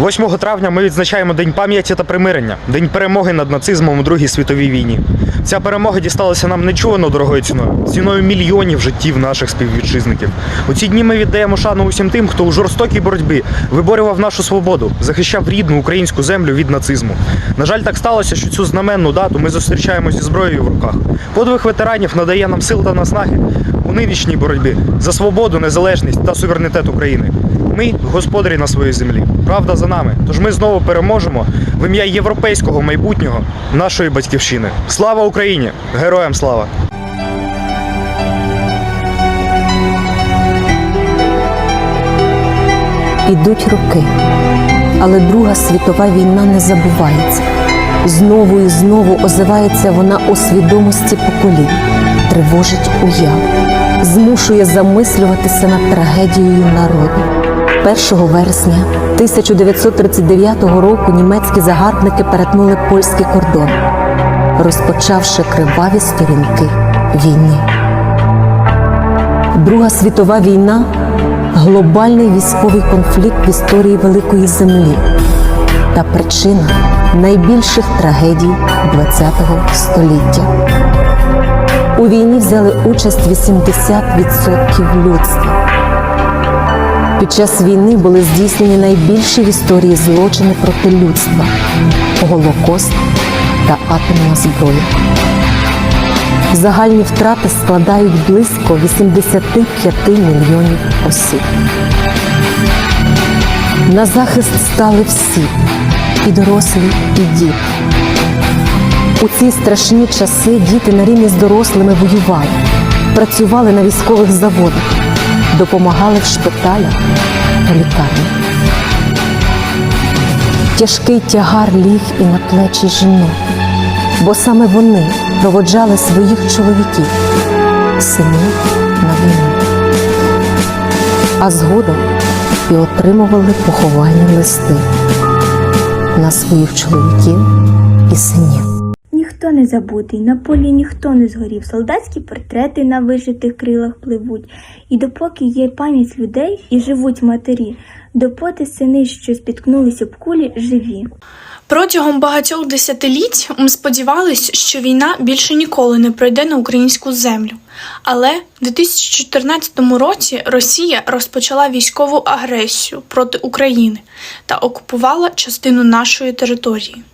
8 травня ми відзначаємо День пам'яті та примирення, день перемоги над нацизмом у Другій світовій війні. Ця перемога дісталася нам нечувано дорогою ціною, ціною мільйонів життів наших співвітчизників. У ці дні ми віддаємо шану усім тим, хто у жорстокій боротьбі виборював нашу свободу, захищав рідну українську землю від нацизму. На жаль, так сталося, що цю знаменну дату ми зустрічаємо зі зброєю в руках. Подвиг ветеранів надає нам сил та наснаги у нинішній боротьбі за свободу, незалежність та суверенітет України. Ми господарі на своїй землі. Правда за нами. Тож ми знову переможемо в ім'я європейського майбутнього нашої батьківщини. Слава Україні! Героям слава! Ідуть роки, але Друга світова війна не забувається. Знову і знову озивається вона у свідомості поколінь, тривожить уяву, змушує замислюватися над трагедією народу. 1 вересня 1939 року німецькі загарбники перетнули польський кордон, розпочавши криваві сторінки війни. Друга світова війна глобальний військовий конфлікт в історії Великої Землі та причина найбільших трагедій ХХ століття. У війні взяли участь 80% людства. Під час війни були здійснені найбільші в історії злочини проти людства Голокост та атомна зброя. Загальні втрати складають близько 85 мільйонів осіб. На захист стали всі і дорослі, і діти. У ці страшні часи діти на рівні з дорослими воювали, працювали на військових заводах, допомагали в шпиталях та лікарнях. Тяжкий тягар ліг і на плечі жінок бо саме вони проводжали своїх чоловіків, синів на війну, а згодом і отримували поховальні листи на своїх чоловіків і синів. Ніхто не забутий, на полі ніхто не згорів, солдатські портрети на вишитих крилах пливуть. І допоки є пам'ять людей і живуть матері, допоти сини, що спіткнулись об кулі, живі. Протягом багатьох десятиліть ми сподівались, що війна більше ніколи не пройде на українську землю. Але в 2014 році Росія розпочала військову агресію проти України та окупувала частину нашої території.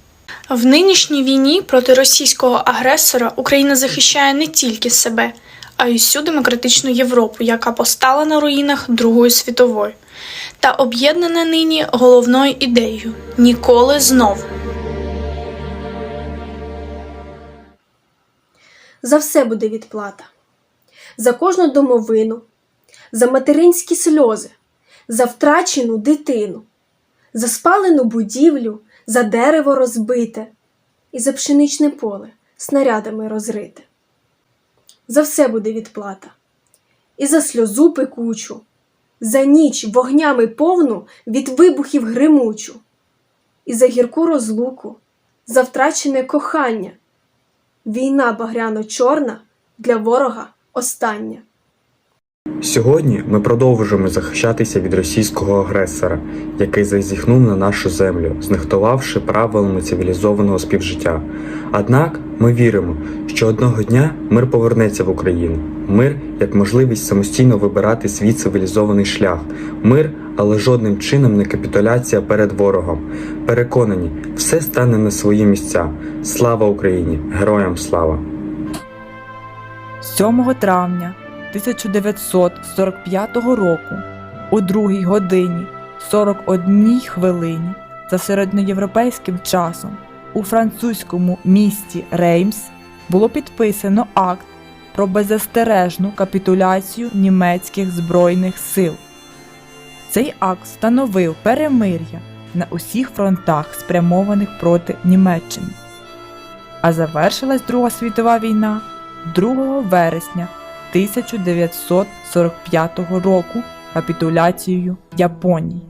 В нинішній війні проти російського агресора Україна захищає не тільки себе, а й всю демократичну Європу, яка постала на руїнах Другої світової, та об'єднана нині головною ідеєю ніколи знову. За все буде відплата. За кожну домовину, за материнські сльози, за втрачену дитину, за спалену будівлю, за дерево розбите і за пшеничне поле снарядами розрите. За все буде відплата. І за сльозу пекучу, за ніч вогнями повну від вибухів гримучу, і за гірку розлуку, за втрачене кохання. Війна багряно-чорна для ворога остання. Сьогодні ми продовжуємо захищатися від російського агресора, який зазіхнув на нашу землю, знехтувавши правилами цивілізованого співжиття. Однак ми віримо, що одного дня мир повернеться в Україну. Мир як можливість самостійно вибирати свій цивілізований шлях. Мир, але жодним чином не капітуляція перед ворогом. Переконані, все стане на свої місця. Слава Україні! Героям слава! 7 травня 1945 року у 2 годині 41 хвилині за середньоєвропейським часом у французькому місті Реймс було підписано акт про беззастережну капітуляцію німецьких збройних сил. Цей акт встановив перемир'я на усіх фронтах, спрямованих проти Німеччини. А завершилась Друга світова війна 2 вересня 1945 року капітуляцією Японії.